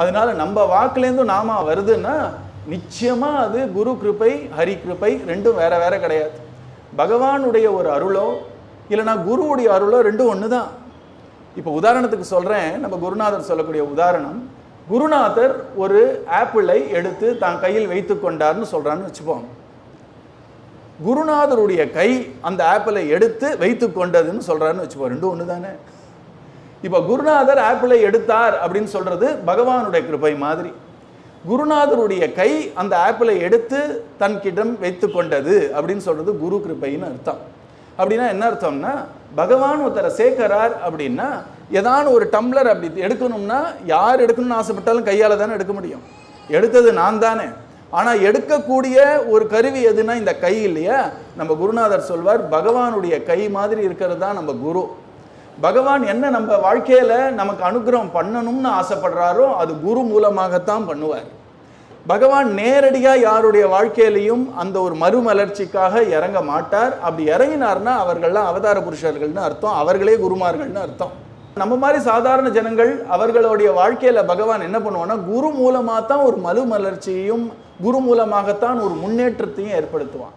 அதனால நம்ம வாக்குலேருந்து நாம வருதுன்னா நிச்சயமா அது குரு கிருபை ஹரி கிருபை ரெண்டும் வேற வேற கிடையாது. பகவானுடைய ஒரு அருளோ இல்லைனா குருவுடைய அருளோ ரெண்டும் ஒன்று தான் இப்போ உதாரணத்துக்கு சொல்கிறேன் நம்ம குருநாதர் சொல்லக்கூடிய உதாரணம் குருநாதர் ஒரு ஆப்பிளை எடுத்து தான் கையில் வைத்து கொண்டார்னு சொல்கிறான்னு வச்சுப்போம். குருநாதருடைய கை அந்த ஆப்பிளை எடுத்து வைத்து கொண்டதுன்னு சொல்கிறான்னு வச்சுப்போம். ரெண்டும் ஒன்று தானே இப்போ குருநாதர் ஆப்பிளை எடுத்தார் அப்படின்னு சொல்றது பகவானுடைய கிருபை மாதிரி. குருநாதருடைய கை அந்த ஆப்பிளை எடுத்து தன்கிடம் வைத்து கொண்டது அப்படின்னு சொல்றது குரு கிருபைன்னு அர்த்தம். அப்படின்னா என்ன அர்த்தம்னா பகவான் ஒருத்தரை சேர்க்கிறார் அப்படின்னா ஏதான ஒரு டம்ளர் அப்படி எடுக்கணும்னா யார் எடுக்கணும்னு ஆசைப்பட்டாலும் கையால் தானே எடுக்க முடியும். எடுத்தது நான் தானே. ஆனால் எடுக்கக்கூடிய ஒரு கருவி எதுனா இந்த கை இல்லையா? நம்ம குருநாதர் சொல்வார் பகவானுடைய கை மாதிரி இருக்கிறது தான் நம்ம குரு. பகவான் என்ன நம்ம வாழ்க்கையில நமக்கு அனுகிரகம் பண்ணணும்னு ஆசைப்படுறாரோ அது குரு மூலமாகத்தான் பண்ணுவார். பகவான் நேரடியாக யாருடைய வாழ்க்கையிலையும் அந்த ஒரு மறுமலர்ச்சிக்காக இறங்க மாட்டார். அப்படி இறங்கினார்னா அவர்கள்லாம் அவதார புருஷர்கள்னு அர்த்தம் அவர்களே குருமார்கள்னு அர்த்தம். நம்ம மாதிரி சாதாரண ஜனங்கள் அவர்களுடைய வாழ்க்கையில் பகவான் என்ன பண்ணுவான்னா குரு மூலமாக தான் ஒரு மறுமலர்ச்சியையும் குரு மூலமாகத்தான் ஒரு முன்னேற்றத்தையும் ஏற்படுத்துவான்.